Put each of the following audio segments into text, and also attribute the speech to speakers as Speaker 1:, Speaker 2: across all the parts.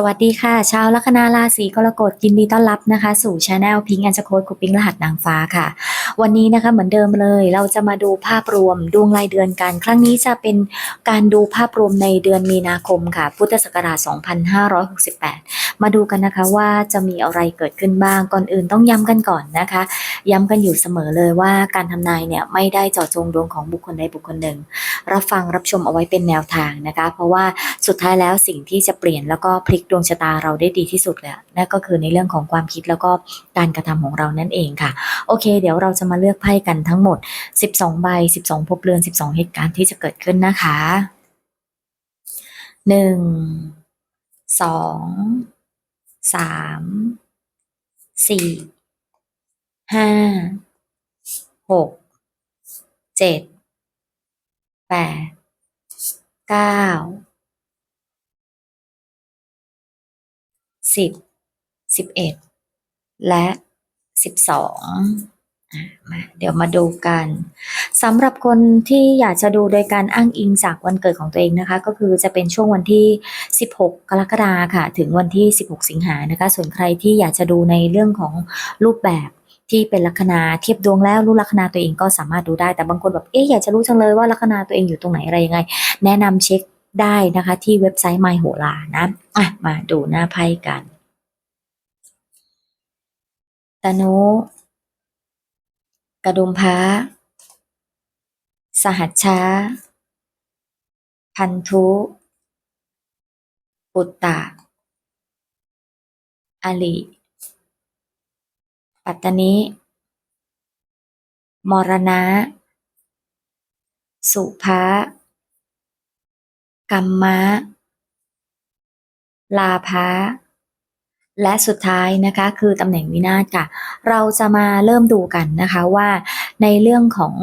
Speaker 1: สวัสดีค่ะ ชาวลัคนาราศีกรกฎยินดีต้อนรับนะคะ สู่ช anel พิงแอนสโคดคุปปิ้งรหัสนางฟ้าค่ะ วันนี้นะคะเหมือนเดิมเลย เราจะมาดูภาพรวมดวงรายเดือนกัน ครั้งนี้จะเป็นการดูภาพรวมในเดือนมีนาคมค่ะ พุทธศักราช 2568 มาดูกันนะคะว่าจะมีอะไรเกิดขึ้นบ้างก่อนอื่นต้องย้ำกันก่อนนะคะ ย้ำกันอยู่เสมอเลยว่าการทำนายเนี่ยไม่ได้เจาะจงดวงของบุคคลใดบุคคลหนึ่ง รับฟังรับชมเอาไว้เป็นแนวทางนะคะ เพราะว่าสุดท้ายแล้วสิ่งที่จะเปลี่ยนแล้วก็พลิกดวงชะตาเราได้ดีที่สุดเลยนั่นก็คือในเรื่องของความคิดแล้วก็การกระทำของเรานั่นเองค่ะ โอเค เดี๋ยวเราจะมาเลือกไพ่กันทั้งหมด 12 ใบ 12ภพเรือน 12 เหตุการณ์ที่จะเกิดขึ้นนะคะ 1 2 สามสี่ห้าหกเจ็ดแปดเก้าสิบสิบเอ็ดและสิบสอง มาเดี๋ยวมาดูกันสำหรับคนที่อยากจะดูโดยการอ้างอิงจากวันเกิดของตัวเองนะคะ ก็คือจะเป็นช่วงวันที่ 16 กรกฎาค่ะ ถึงวันที่ 16 สิงหานะคะ ส่วนใครที่อยากจะดูในเรื่องของรูปแบบที่เป็นลัคนาเทียบดวงแล้วรู้ลัคนาตัวเองก็สามารถดูได้แต่บางคนแบบเอ๊ะอยากจะรู้จังเลยว่าลัคนาตัวเองอยู่ตรงไหนอะไรยังไง แนะนำเช็คได้นะคะ ที่เว็บไซต์ My โหรานะอะมาดูหน้าไพ่กันตะนุ กระดุมพระสหัสชชาพันธุ ปุตตะอลิปัตตนิ มรณะ สุภะกัมมะ ลาภะ และสุดท้ายนะคะคือตำแหน่งวินาศค่ะ เราจะมาเริ่มดูกันนะคะว่าในเรื่องของ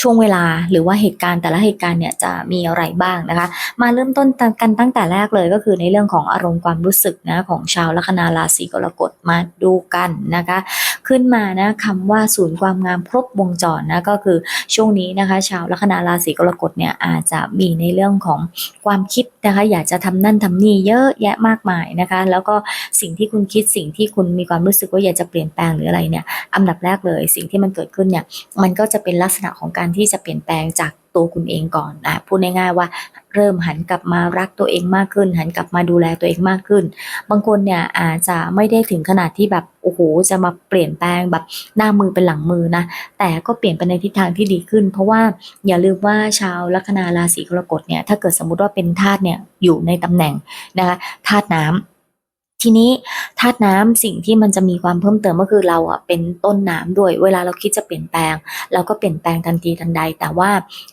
Speaker 1: ช่วงเวลาหรือว่าเหตุการณ์แต่ละเหตุการณ์เนี่ยจะมีอะไรบ้างนะคะ มาเริ่มต้นกันตั้งแต่แรกเลยก็คือในเรื่องของอารมณ์ความรู้สึกนะของชาวลัคนาราศีกรกฎมาดูกันนะคะ ขึ้นมานะคำว่าศูนย์ความงามครบวงจรนะก็คือช่วงนี้นะคะ ชาวลัคนาราศีกรกฎเนี่ยอาจจะมีในเรื่องของความคิดนะคะอยากจะทำนั่นทำนี่เยอะแยะมากมายนะคะ แล้วก็สิ่งที่คุณคิดสิ่งที่คุณมีความรู้สึกว่าอยากจะเปลี่ยนแปลงหรืออะไรเนี่ยอันดับแรกเลย สิ่งที่มันเกิดขึ้นเนี่ยมันก็จะเป็นลักษณะของการที่จะเปลี่ยนแปลงจากตัวคุณเองก่อนนะพูดง่ายๆว่าเริ่มหันกลับมารักตัวเองมากขึ้น หันกลับมาดูแลตัวเองมากขึ้น บางคนเนี่ยอาจจะไม่ได้ถึงขนาดที่แบบโอ้โหจะมาเปลี่ยนแปลงแบบหน้ามือเป็นหลังมือนะแต่ก็เปลี่ยนไปในทิศทางที่ดีขึ้น เพราะว่าอย่าลืมว่าชาวลัคนาราศีกรกฎเนี่ยถ้าเกิดสมมุติว่าเป็นธาตุเนี่ยอยู่ในตำแหน่งนะคะธาตุน้ำ ทีนี้ธาตุน้ำสิ่งที่มันจะมีความเพิ่มเติมก็คือเราอะเป็นต้นน้ำด้วย เวลาเราคิดจะเปลี่ยนแปลง เราก็เปลี่ยนแปลงทันทีทันใด แต่ว่า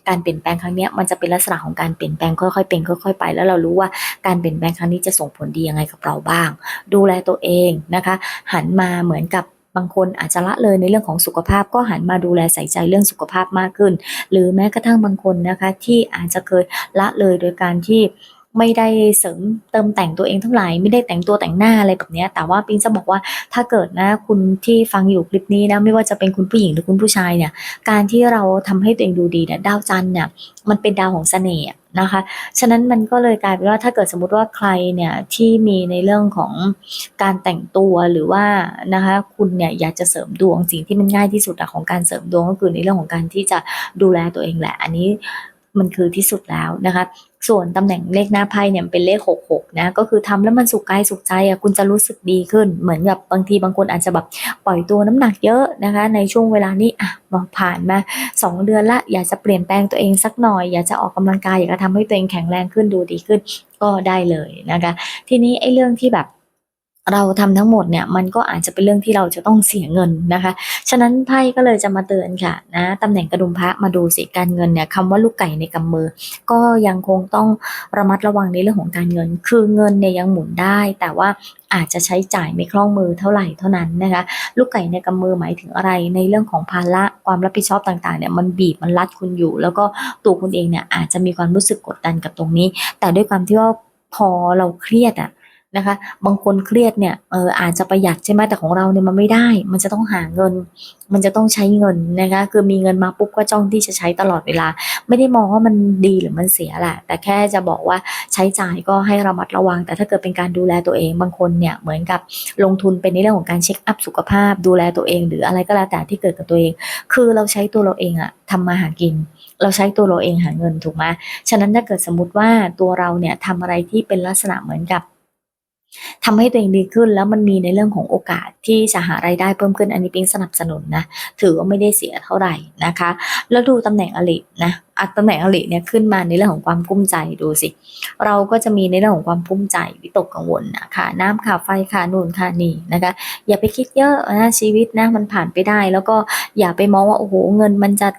Speaker 1: การเปลี่ยนแปลงครั้งนี้มันจะเป็นลักษณะของการเปลี่ยนแปลงค่อยๆเป็นค่อยๆไป แล้วเรารู้ว่าการเปลี่ยนแปลงครั้งนี้จะส่งผลดียังไงกับเราบ้าง ดูแลตัวเองนะคะ หันมาเหมือนกับบางคนอาจจะละเลยในเรื่องของสุขภาพก็หันมาดูแลใส่ใจเรื่องสุขภาพมากขึ้น หรือแม้กระทั่งบางคนนะคะที่อาจจะเคยละเลยโดยการที่ ไม่ได้เสริมเติมแต่งตัวเองเท่าไหร่ไม่ได้แต่งตัวแต่งหน้าอะไรแบบนี้แต่ว่าปิงจะบอกว่าถ้าเกิดนะคุณที่ฟังอยู่คลิปนี้นะไม่ว่าจะเป็นคุณผู้หญิงหรือคุณผู้ชายเนี่ย การที่เราทำให้ตัวเองดูดีเนี่ยดาวจันเนี่ยมันเป็นดาวของเสน่ห์นะคะ ฉะนั้นมันก็เลยกลายเป็นว่าถ้าเกิดสมมติว่าใครเนี่ยที่มีในเรื่องของการแต่งตัวหรือว่านะคะคุณเนี่ยอยากจะเสริมดวงสิ่งที่มันง่ายที่สุดอะของการเสริมดวงก็คือในเรื่องของการที่จะดูแลตัวเองแหละ อันนี้ มันคือที่สุดแล้วนะคะ ส่วนตำแหน่งเลขหน้าไพ่เนี่ยเป็นเลข 66 นะ ก็คือทำแล้วมันสุขกายสุขใจอะคุณจะรู้สึกดีขึ้น เหมือนกับบางทีบางคนอาจจะแบบปล่อยตัวน้ำหนักเยอะนะคะ ในช่วงเวลานี้อะมาผ่านมา 2 เดือนละ อยากจะเปลี่ยนแปลงตัวเองสักหน่อย อยากจะออกกำลังกายอยากจะทำให้ตัวเองแข็งแรงขึ้นดูดีขึ้นก็ได้เลยนะคะ ทีนี้ไอ้เรื่องที่แบบ เราทำทั้งหมดเนี่ยมันก็อาจจะเป็นเรื่องที่เราจะต้องเสียเงินนะคะ ฉะนั้นไพ่ก็เลยจะมาเตือนค่ะนะตำแหน่งกระดุมพระมาดูสิการเงินเนี่ยคำว่าลูกไก่ในกำมือ ก็ยังคงต้องระมัดระวังในเรื่องของการเงิน คือเงินเนี่ยยังหมุนได้ แต่ว่าอาจจะใช้จ่ายไม่คล่องมือเท่าไหร่เท่านั้นนะคะ ลูกไก่ในกำมือหมายถึงอะไรในเรื่องของภาระความรับผิดชอบต่างๆเนี่ยมันบีบมันรัดคุณอยู่ แล้วก็ตัวคุณเองเนี่ยอาจจะมีความรู้สึกกดดันกับตรงนี้ แต่ด้วยความที่ว่าพอเราเครียดอะ นะคะ บางคนเครียดเนี่ยเอออาจจะประหยัดใช่ไหมแต่ของเราเนี่ยมันไม่ได้ มันจะต้องหาเงิน มันจะต้องใช้เงินนะคะคือมีเงินมาปุ๊บก็จ้องที่จะใช้ตลอดเวลา ไม่ได้มองว่ามันดีหรือมันเสียแหละแต่แค่จะบอกว่าใช้จ่ายก็ให้ระมัดระวัง แต่ถ้าเกิดเป็นการดูแลตัวเอง บางคนเนี่ยเหมือนกับลงทุนเป็นในเรื่องของการเช็คอัพสุขภาพ ดูแลตัวเอง หรืออะไรก็แล้วแต่ที่เกิดกับตัวเอง คือเราใช้ตัวเราเองอะทำมาหากิน เราใช้ตัวเราเองหาเงินถูกไหมฉะนั้นถ้าเกิดสมมติว่าตัวเราเนี่ยทำอะไรที่เป็นลักษณะเหมือนกับ ทำให้ตัวเองดีขึ้นแล้วมันมีในเรื่องของโอกาสที่จะหารายได้เพิ่มขึ้นอันนี้ปิงสนับสนุนนะถือว่าไม่ได้เสียเท่าไหร่นะคะ แล้วดูตำแหน่งอลินะอะตำแหน่งอลิเนี่ยขึ้นมาในเรื่องของความกุ้มใจดูสิ เราก็จะมีในเรื่องของความกุ้มใจวิตกกังวลนะค่ะน้ำค่ะไฟค่ะนู่นค่ะนี่นะคะ อย่าไปคิดเยอะนะชีวิตนะมันผ่านไปได้ แล้วก็อย่าไปมองว่าโอ้โหเงินมันจะ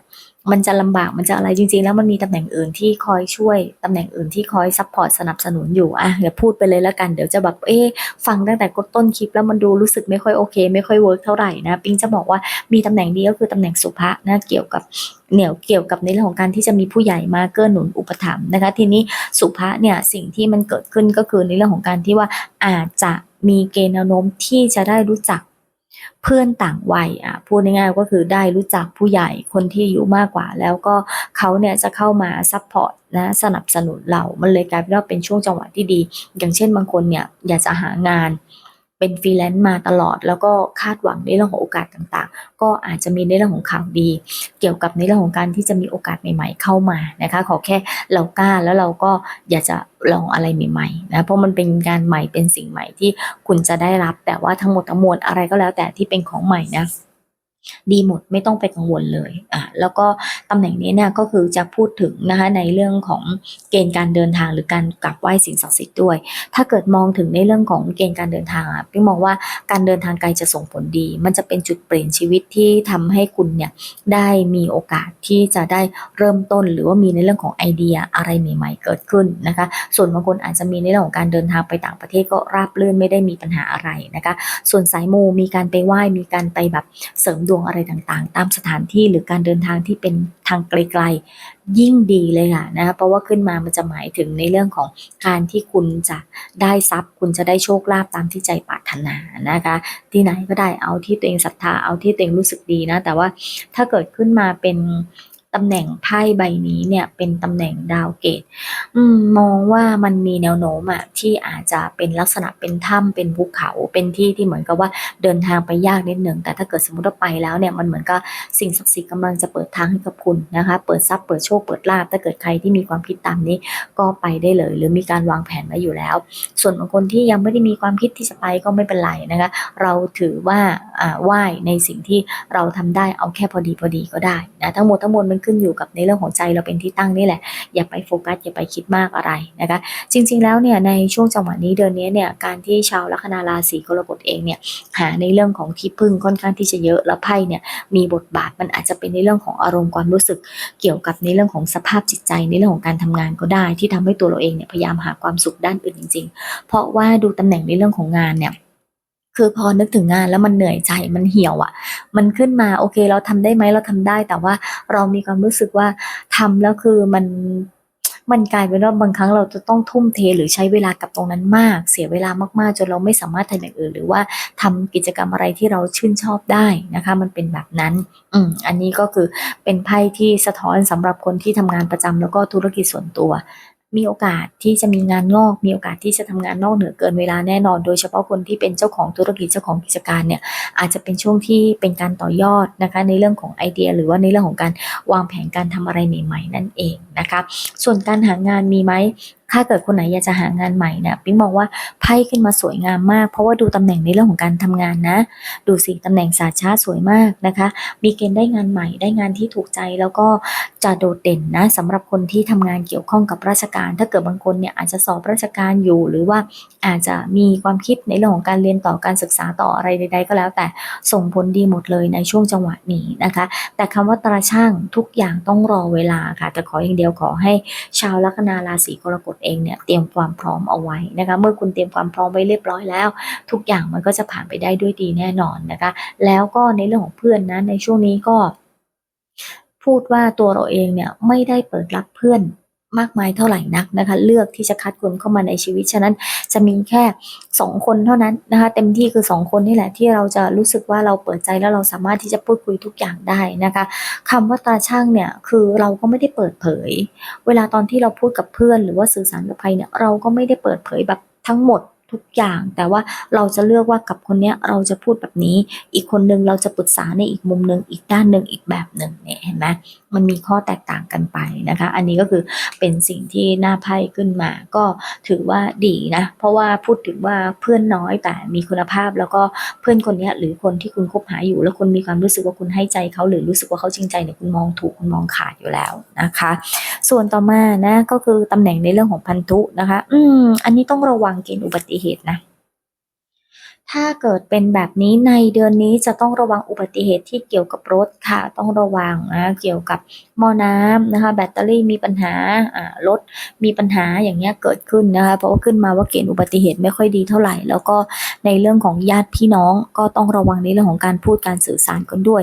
Speaker 1: มันจะลำบากมันจะอะไรจริง ๆ แล้วมันมีตำแหน่งอื่นที่คอยช่วยตำแหน่งอื่นที่คอยซัพพอร์ตสนับสนุนอยู่อะเดี๋ยวพูดไปเลยแล้วกันเดี๋ยวจะแบบเอ๊ฟังตั้งแต่ต้นคลิปแล้วมันดูรู้สึกไม่ค่อยโอเค ไม่ค่อยเวิร์กเท่าไหร่นะปิงจะบอกว่ามีตำแหน่งเดีก็คือตำแหน่งสุภะนะเกี่ยวกับเหนี่ยวเกี่ยวกับในเรื่องของการที่จะมีผู้ใหญ่มาเกื้อหนุนอุปถัมภ์นะคะ ทีนี้สุภะเนี่ยสิ่งที่มันเกิดขึ้นก็คือในเรื่องของการที่ว่าอาจจะมีเกณฑ์แนวโน้มที่จะได้รู้จัก เพื่อนต่างวัยอะพูดง่ายๆก็คือได้รู้จักผู้ใหญ่คนที่อายุมากกว่า แล้วก็เขาเนี่ยจะเข้ามาซัพพอร์ตนะสนับสนุนเรา มันเลยกลายเป็นว่าเป็นช่วงจังหวะที่ดี อย่างเช่นบางคนเนี่ยอยากจะหางาน เป็นฟรีแลนซ์มาตลอด แล้วก็คาดหวังในเรื่องของโอกาสต่างๆ ก็อาจจะมีในเรื่องของข่าวดี เกี่ยวกับในเรื่องของการที่จะมีโอกาสใหม่ๆ เข้ามานะคะ ขอแค่เรากล้าแล้วเราก็อยากจะลองอะไรใหม่ๆนะเพราะมันเป็นงานใหม่เป็นสิ่งใหม่ที่คุณจะได้รับ แต่ว่าทั้งหมดทั้งมวลอะไรก็แล้วแต่ที่เป็นของใหม่นะ ดีหมดไม่ต้องไปกังวลเลยอะแล้วก็ตำแหน่งนี้เนี่ยก็คือจะพูดถึงนะคะในเรื่องของเกณฑ์การเดินทางหรือการกลับไหว้สิ่งศักดิ์สิทธิ์ด้วย ถ้าเกิดมองถึงในเรื่องของเกณฑ์การเดินทางอะพี่มองว่าการเดินทางไกลจะส่งผลดี มันจะเป็นจุดเปลี่ยนชีวิตที่ทำให้คุณเนี่ยได้มีโอกาสที่จะได้เริ่มต้น หรือว่ามีในเรื่องของไอเดียอะไรใหม่ ๆ เกิดขึ้นนะคะ ส่วนบางคนอาจจะมีในเรื่องของการเดินทางไปต่างประเทศก็ราบรื่นไม่ได้มีปัญหาอะไรนะคะ ส่วนสายมูมีการไปไหว้มีการไปแบบเสริมดวงอะไรต่างๆ ตามสถานที่หรือการเดินทางที่เป็นทางไกลๆ ยิ่งดีเลยค่ะนะคะเพราะว่าขึ้นมามันจะหมายถึงในเรื่องของการที่คุณจะได้ทรัพย์ คุณจะได้โชคลาภตามที่ใจปรารถนานะคะ ที่ไหนก็ได้เอาที่ตัวเองศรัทธาเอาที่ตัวเองรู้สึกดีนะ แต่ว่าถ้าเกิดขึ้นมาเป็น ตำแหน่งไพ่ใบนี้เนี่ยเป็นตำแหน่งดาวเกตมองว่ามันมีแนวโน้มอะที่อาจจะเป็นลักษณะเป็นถ้ำเป็นภูเขาเป็นที่ที่เหมือนกับว่าเดินทางไปยากนิดหนึ่งแต่ถ้าเกิดสมมติว่าไปแล้วเนี่ยมันเหมือนกับสิ่งศักดิ์สิทธิ์กำลังจะเปิดทางให้กับคุณนะคะ เปิดทรัพย์เปิดโชคเปิดลาภถ้าเกิดใครที่มีความคิดตามนี้ก็ไปได้เลย หรือมีการวางแผนไว้อยู่แล้ว ส่วนบางคนที่ยังไม่ได้มีความคิดที่จะไปก็ไม่เป็นไรนะคะ เราถือว่าอ่าไหว้ในสิ่งที่เราทำได้เอาแค่พอดีพอดีก็ได้นะทั้งหมดทั้งมวลมันขึ้นอยู่กับในเรื่องของใจเราเป็นที่ตั้งนี่แหละ อย่าไปโฟกัสอย่าไปคิดมากอะไรนะคะ จริง ๆ แล้วเนี่ยในช่วงจังหวะนี้เดือนนี้เนี่ยการที่ชาวลัคนาราศีกรกฎเองเนี่ยหาในเรื่องของที่พึ่งค่อนข้างที่จะเยอะแล้วไพ่เนี่ยมีบทบาทมันอาจจะเป็นในเรื่องของอารมณ์ความรู้สึก เกี่ยวกับในเรื่องของสภาพจิตใจในเรื่องของการทำงานก็ได้ ที่ทำให้ตัวเราเองเนี่ยพยายามหาความสุขด้านอื่นจริง ๆ เพราะว่าดูตำแหน่งในเรื่องของงานเนี่ย คือพอนึกถึงงานแล้วมันเหนื่อยใจมันเหี่ยวอะ่ะ มันขึ้นมาโอเคเราทำได้ไหมเราทำได้ แต่ว่าเรามีความรู้สึกว่าทำแล้วคือมันมันกลายเป็นว่าบางครั้งเราจะต้องทุ่มเทหรือใช้เวลากับตรงนั้นมาก เสียเวลามากๆ จนเราไม่สามารถทำอย่างอื่น หรือว่าทำกิจกรรมอะไรที่เราชื่นชอบได้นะคะ มันเป็นแบบนั้น อืมอันนี้ก็คือเป็นไพ่ที่สะท้อนสำหรับคนที่ทำงานประจำแล้วก็ธุรกิจส่วนตัว มีโอกาสที่จะมีงานงอก มีโอกาสที่จะทำงานนอกเหนือเกินเวลาแน่นอน โดยเฉพาะคนที่เป็นเจ้าของธุรกิจเจ้าของกิจการเนี่ยอาจจะเป็นช่วงที่เป็นการต่อยอดนะคะในเรื่องของไอเดีย หรือว่าในเรื่องของการวางแผนการทำอะไรใหม่ๆนั่นเองนะคะส่วนการหางานมีไหม ถ้าเกิดคนไหนอยากจะหางานใหม่เนี่ยปิ๊งมองว่าไพ่ขึ้นมาสวยงามมาก เพราะว่าดูตำแหน่งในเรื่องของการทำงานนะ ดูสิตำแหน่งสาชาสวยมากนะคะ มีเกณฑ์ได้งานใหม่ได้งานที่ถูกใจแล้วก็จะโดดเด่นนะสำหรับคนที่ทำงานเกี่ยวข้องกับราชการ ถ้าเกิดบางคนเนี่ยอาจจะสอบราชการอยู่หรือว่าอาจจะมีความคิดในเรื่องของการเรียนต่อการศึกษาต่ออะไรใด ๆ ก็แล้ว แต่ส่งผลดีหมดเลยในช่วงจังหวะนี้นะคะ แต่คำว่าตราช่างทุกอย่างต้องรอเวลาค่ะแต่ขออย่างเดียวขอให้ชาวลัคนาราศีกรกฎเองเนี่ยเตรียมความพร้อมเอาไว้นะคะ เมื่อคุณเตรียมความพร้อมไว้เรียบร้อยแล้ว ทุกอย่างมันก็จะผ่านไปได้ด้วยดีแน่นอนนะคะ แล้วก็ในเรื่องของเพื่อนนะในช่วงนี้ก็ พูดว่าตัวเราเองเนี่ยไม่ได้เปิดรับเพื่อน มากมายเท่าไหร่นักนะคะ เลือกที่จะคัดคนเข้ามาในชีวิต ฉะนั้นจะมีแค่สองคนเท่านั้นนะคะ เต็มที่คือสองคนนี่แหละที่เราจะรู้สึกว่าเราเปิดใจแล้วเราสามารถที่จะพูดคุยทุกอย่างได้นะคะคำว่าตาช่างเนี่ยคือเราก็ไม่ได้เปิดเผย เวลาตอนที่เราพูดกับเพื่อน หรือว่าสื่อสารกับใครเนี่ยเราก็ไม่ได้เปิดเผยแบบทั้งหมด ทุกอย่าง แต่ว่าเราจะเลือกว่ากับคนเนี้ยเราจะพูดแบบนี้ อีกคนนึงเราจะปรึกษาในอีกมุมหนึ่งอีกด้านหนึ่งอีกแบบหนึ่งเนี่ยเห็นไหมมันมีข้อแตกต่างกันไปนะคะ อันนี้ก็คือเป็นสิ่งที่น่าไพ่ขึ้นมา ก็ถือว่าดีนะ เพราะว่าพูดถึงว่าเพื่อนน้อยแต่มีคุณภาพแล้วก็เพื่อนคนเนี้ยหรือคนที่คุณคบหาอยู่ แล้วคุณมีความรู้สึกว่าคุณให้ใจเขาหรือรู้สึกว่าเขาจริงใจเนี่ยคุณมองถูกคุณมองขาดอยู่แล้วนะคะ ส่วนต่อมานะก็คือตำแหน่งในเรื่องของพันธุนะคะ อืมอันนี้ต้องระวังเกณฑ์อุบัติเหตุนะ ถ้าเกิดเป็นแบบนี้ในเดือนนี้จะต้องระวังอุบัติเหตุที่เกี่ยวกับรถค่ะ ต้องระวังนะเกี่ยวกับหม้อน้ำนะคะ แบตเตอรี่มีปัญหาอ่ารถมีปัญหาอย่างเงี้ยเกิดขึ้นนะคะ เพราะว่าขึ้นมาว่าเกณฑ์อุบัติเหตุไม่ค่อยดีเท่าไหร่ แล้วก็ในเรื่องของญาติพี่น้องก็ต้องระวังในเรื่องของการพูดการสื่อสารกันด้วย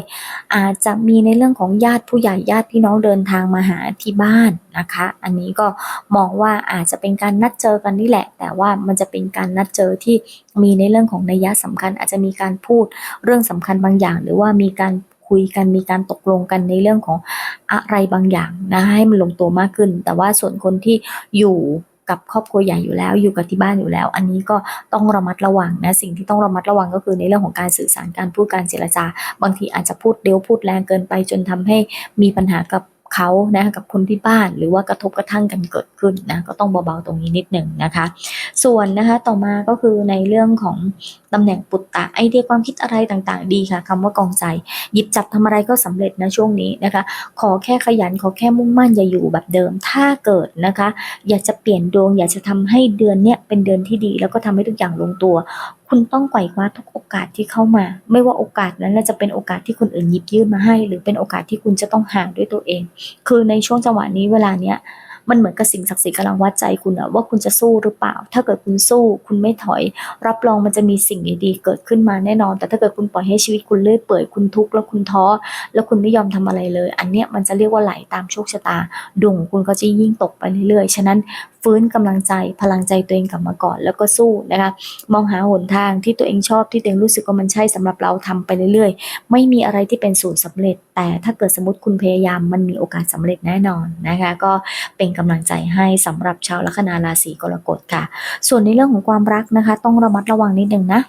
Speaker 1: อาจจะมีในเรื่องของญาติผู้ใหญ่ญาติพี่น้องเดินทางมาหาที่บ้าน นะคะ อันนี้ก็มองว่าอาจจะเป็นการนัดเจอกันนี่แหละ แต่ว่ามันจะเป็นการนัดเจอที่มีในเรื่องของนัยยะสำคัญ อาจจะมีการพูดเรื่องสำคัญบางอย่าง หรือว่ามีการคุยกันมีการตกลงกันในเรื่องของอะไรบางอย่างนะให้มันลงตัวมากขึ้น แต่ว่าส่วนคนที่อยู่กับครอบครัวใหญ่อยู่แล้วอยู่กับที่บ้านอยู่แล้ว อันนี้ก็ต้องระมัดระวังนะสิ่งที่ต้องระมัดระวังก็คือในเรื่องของการสื่อสารการพูดการเจรจา บางทีอาจจะพูดเร็วพูดแรงเกินไปจนทำให้มีปัญหากับ เขานะกับคนที่บ้านหรือว่ากระทบกระทั่งกันเกิดขึ้นนะก็ต้องเบาๆตรงนี้นิดหนึ่งนะคะ ส่วนนะคะต่อมาก็คือในเรื่องของตำแหน่งปุตตะไอเดียความคิดอะไรต่างๆ ดีค่ะคำว่ากองใจ หยิบจับทำอะไรก็สำเร็จนะช่วงนี้นะคะ ขอแค่ขยันขอแค่มุ่งมั่นอย่าอยู่แบบเดิม ถ้าเกิดนะคะ อยากจะเปลี่ยนดวง อยากจะทำให้เดือนเนี้ยเป็นเดือนที่ดี แล้วก็ทำให้ทุกอย่างลงตัว คุณต้องไขว่คว้าทุกโอกาสที่เข้ามา ไม่ว่าโอกาสนั้นจะเป็นโอกาสที่คนอื่นหยิบยื่นมาให้ หรือเป็นโอกาสที่คุณจะต้องหาด้วยตัวเอง คือในช่วงจังหวะนี้เวลาเนี้ยมันเหมือนกับสิ่งศักดิ์สิทธิ์กำลังวัดใจคุณอะว่าคุณจะสู้หรือเปล่า ถ้าเกิดคุณสู้ คุณไม่ถอย รับรองมันจะมีสิ่งดีๆเกิดขึ้นมาแน่นอน แต่ถ้าเกิดคุณปล่อยให้ชีวิตคุณเลื่อยเปื่อยคุณทุกข์แล้วคุณท้อ แล้วคุณไม่ยอมทำอะไรเลย อันเนี้ยมันจะเรียกว่าไหลตามโชคชะตาดวงคุณก็จะยิ่งตกไปเรื่อยๆ ฉะนั้น ฟื้นกำลังใจพลังใจตัวเองกลับมาก่อน แล้วก็สู้นะคะมองหาหนทางที่ตัวเองชอบที่ตัวเองรู้สึกว่ามันใช่สำหรับเราทำไปเรื่อยๆ ไม่มีอะไรที่เป็นสูตรสำเร็จ แต่ถ้าเกิดสมมติคุณพยายามมันมีโอกาสสำเร็จแน่นอนนะคะก็เป็นกำลังใจให้สำหรับชาวลัคนาราศีกรกฎค่ะ ส่วนในเรื่องของความรักนะคะ ต้องระมัดระวังนิดนึงนะ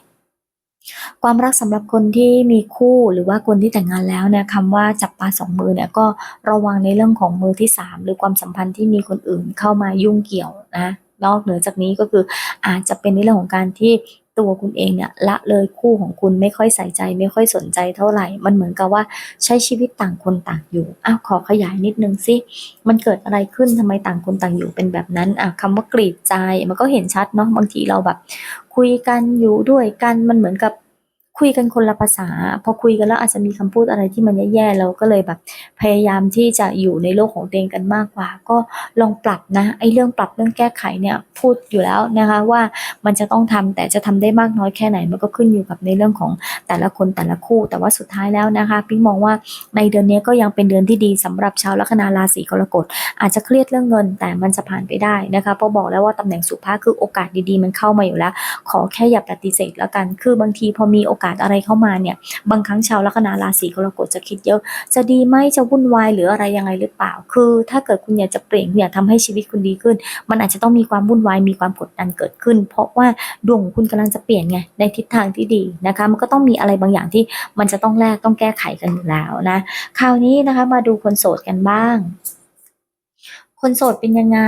Speaker 1: ความรักสำหรับคนที่มีคู่หรือว่าคนที่แต่งงานแล้วเนี่ยคำว่าจับปลาสองมือเนี่ยก็ระวังในเรื่องของมือที่สามหรือความสัมพันธ์ที่มีคนอื่นเข้ามายุ่งเกี่ยวนะนอกเหนือจากนี้ก็คืออาจจะเป็นในเรื่องของการที่ ตัวคุณเองเนี่ยละเลยคู่ของคุณไม่ค่อยใส่ใจ ไม่ค่อยสนใจเท่าไหร่ มันเหมือนกับว่าใช้ชีวิตต่างคนต่างอยู่อ้าวขอขยายนิดนึงสิมันเกิดอะไรขึ้นทำไมต่างคนต่างอยู่เป็นแบบนั้นอะคำว่ากรีดใจมันก็เห็นชัดเนาะบางทีเราแบบ คุยกันอยู่ด้วยกันมันเหมือนกับ คุยกันคนละภาษา พอคุยกันแล้วอาจจะมีคำพูดอะไรที่มันแย่ๆเราก็เลยแบบพยายามที่จะอยู่ในโลกของตัวเองกันมากกว่า ก็ลองปรับนะไอ้เรื่องปรับเรื่องแก้ไขเนี่ยพูดอยู่แล้วนะคะว่ามันจะต้องทำแต่จะทำได้มากน้อยแค่ไหนมันก็ขึ้นอยู่กับในเรื่องของแต่ละคนแต่ละคู่ แต่ว่าสุดท้ายแล้วนะคะปิ๊งมองว่าในเดือนนี้ก็ยังเป็นเดือนที่ดีสำหรับชาวลัคนาราศีกรกฎอาจจะเครียดเรื่องเงินแต่มันจะผ่านไปได้นะคะพราะบอกแล้วว่าตำแหน่งสุภาพคือโอกาสดีๆ มันเข้ามาอยู่แล้ว ขอแค่อย่าปฏิเสธแล้วกัน คือบางทีพอมีโอกาสอะไรเข้ามาเนี่ยบางครั้งชาวลัคนาราศีกรกฎจะคิดเยอะ จะดีไหมจะวุ่นวายหรืออะไรยังไงหรือเปล่า คือ ถ้าเกิดคุณอยากจะเปลี่ยนคุณอยากทำให้ชีวิตคุณดีขึ้น มันอาจจะต้องมีความวุ่นวายมีความกดดันเกิดขึ้น เพราะว่าดวงของคุณกำลังจะเปลี่ยนไงในทิศทางที่ดีนะคะ มันก็ต้องมีอะไรบางอย่างที่มันจะต้องแลกต้องแก้ไขกันอยู่แล้วนะคราวนี้นะคะมาดูคนโสดกันบ้าง คนโสดเป็นยังไง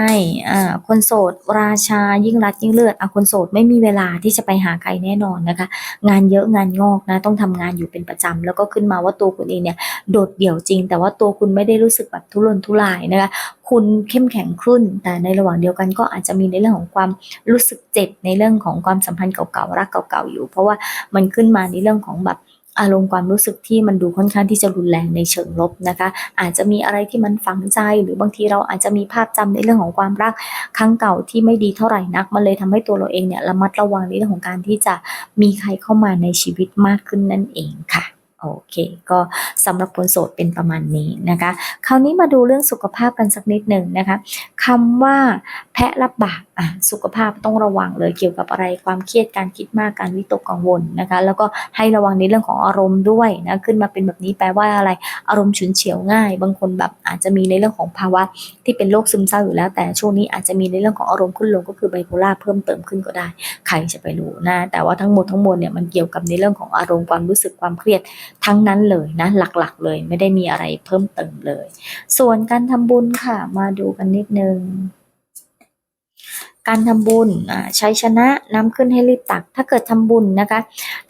Speaker 1: อ่า คนโสดราชายิ่งรักยิ่งเลือด อะ คนโสดไม่มีเวลาที่จะไปหาใครแน่นอนนะคะ งานเยอะงานงอกนะ ต้องทำงานอยู่เป็นประจำแล้วก็ขึ้นมาว่าตัวคุณเองเนี่ยโดดเดี่ยวจริง แต่ว่าตัวคุณไม่ได้รู้สึกแบบทุรนทุรายนะคะ คุณเข้มแข็งขึ้น แต่ในระหว่างเดียวกันก็อาจจะมีในเรื่องของความรู้สึกเจ็บในเรื่องของความสัมพันธ์เก่าๆรักเก่าๆอยู่ เพราะว่ามันขึ้นมาในเรื่องของแบบ อารมณ์ความรู้สึกที่มันดูค่อนข้างที่จะรุนแรงในเชิงลบนะคะ อาจจะมีอะไรที่มันฝังใจ หรือบางทีเราอาจจะมีภาพจำในเรื่องของความรักครั้งเก่าที่ไม่ดีเท่าไหร่นัก มันเลยทำให้ตัวเราเองเนี่ยระมัดระวังในเรื่องของการที่จะมีใครเข้ามาในชีวิตมากขึ้นนั่นเองค่ะโอเค ก็สำหรับคนโสดเป็นประมาณนี้นะคะ คราวนี้มาดูเรื่องสุขภาพกันสักนิดหนึ่งนะคะคำว่า แพะรับบาปอะสุขภาพต้องระวังเลยเกี่ยวกับอะไรความเครียดการคิดมากการวิตกกังวลนะคะ แล้วก็ให้ระวังในเรื่องของอารมณ์ด้วยนะขึ้นมาเป็นแบบนี้แปลว่าอะไรอารมณ์ฉุนเฉียวง่าย บางคนแบบอาจจะมีในเรื่องของภาวะที่เป็นโรคซึมเศร้าอยู่แล้ว แต่ช่วงนี้อาจจะมีในเรื่องของอารมณ์ขึ้นลงก็คือไบโพล่าเพิ่มเติมขึ้นก็ได้ ใครจะไปรู้นะแต่ว่าทั้งหมดทั้งมวลเนี่ยมันเกี่ยวกับในเรื่องของอารมณ์ความรู้สึกความเครียดทั้งนั้นเลยนะหลักๆ เลยไม่ได้มีอะไรเพิ่มเติมเลย ส่วนการทำบุญค่ะมาดูกันนิดนึง การทำบุญอ่าชัยชนะน้ำขึ้นให้รีบตัก ถ้าเกิดทำบุญนะคะ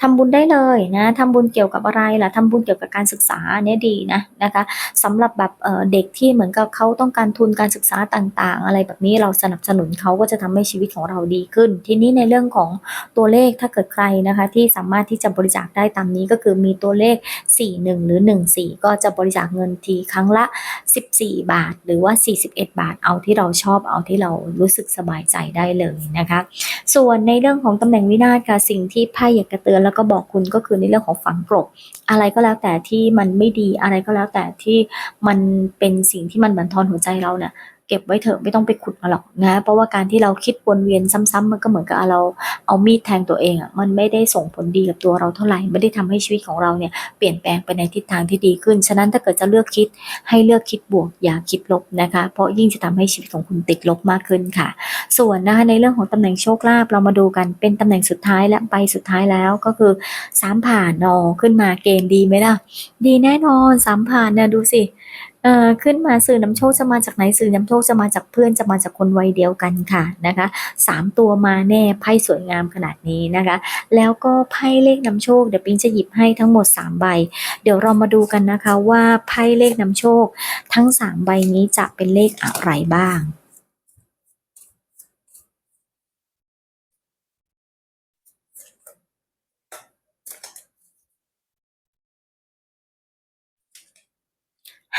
Speaker 1: ทำบุญได้เลยนะทำบุญเกี่ยวกับอะไรล่ะทำบุญเกี่ยวกับการศึกษาเนี่ยดีนะนะคะสำหรับแบบเด็กที่เหมือนกับเขาต้องการทุนการศึกษาต่างๆ อะไรแบบนี้เราสนับสนุนเขาก็จะทำให้ชีวิตของเราดีขึ้น ทีนี้ในเรื่องของตัวเลขถ้าเกิดใครนะคะ ที่สามารถที่จะบริจาคได้ตามนี้ก็คือมีตัวเลข 41 หรือ 14 ก็จะบริจาคเงินทีครั้งละ 14 บาท หรือว่า 41 บาทเอาที่เราชอบเอาที่เรารู้สึกสบายใจได้เลยนะคะ ส่วนในเรื่องของตำแหน่งวินาศค่ะสิ่งที่ไพ่อยากจะเตือนแล้วก็บอกคุณก็คือในเรื่องของฝังกลบอะไรก็แล้วแต่ที่มันไม่ดีอะไรก็แล้วแต่ที่มันเป็นสิ่งที่มันบั่นทอนหัวใจเราเนี่ย เก็บไว้เถอะไม่ต้องไปขุดมาหรอกนะ เพราะว่าการที่เราคิดวนเวียนซ้ำๆมันก็เหมือนกับเราเอามีดแทงตัวเองอะมันไม่ได้ส่งผลดีกับตัวเราเท่าไหร่ไม่ได้ทำให้ชีวิตของเราเนี่ยเปลี่ยนแปลงไปในทิศทางที่ดีขึ้น ฉะนั้นถ้าเกิดจะเลือกคิดให้เลือกคิดบวกอย่าคิดลบนะคะ เพราะยิ่งจะทำให้ชีวิตของคุณติดลบมากขึ้นค่ะ ส่วนนะคะในเรื่องของตำแหน่งโชคลาภเรามาดูกันเป็นตำแหน่งสุดท้ายและใบสุดท้ายแล้วก็คือสามผ่านนอขึ้นมาเกณฑ์ดีไหมล่ะดีแน่นอนสามผ่านเนี่ยดูสิ เอ่อขึ้นมาสื่อนำโชคจะมาจากไหนสื่อนำโชคจะมาจากเพื่อนจะมาจากคนวัยเดียวกันค่ะนะคะสามตัวมาแน่ไพ่สวยงามขนาดนี้นะคะ แล้วก็ไพ่เลขนำโชคเดี๋ยวปิ๊งจะหยิบให้ทั้งหมด 3 ใบ เดี๋ยวเรามาดูกันนะคะว่าไพ่เลขนำโชค ทั้ง 3 ใบนี้จะเป็นเลขอะไรบ้าง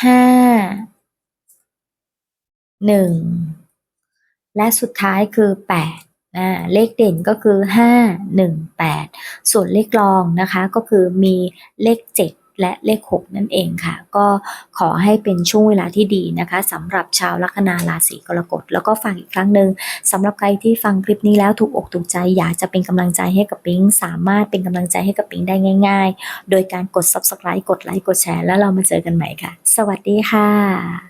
Speaker 1: ห้าหนึ่งและสุดท้ายคือแปดนะเลขเด่นก็คือห้าหนึ่งแปดส่วนเลขรองนะคะก็คือมีเลขเจ็ด และเลขหกนั่นเองค่ะ ก็ขอให้เป็นช่วงเวลาที่ดีนะคะสำหรับชาวลัคนาราศีกรกฎแล้วก็ฟังอีกครั้งหนึ่งสำหรับใครที่ฟังคลิปนี้แล้วถูกอกถูกใจอยากจะเป็นกำลังใจให้กับปิงสามารถเป็นกำลังใจให้กับปิงได้ง่าย ๆ โดยการกด subscribe กดไลค์กดแชร์แล้วเรามาเจอกันใหม่ค่ะ สวัสดีค่ะ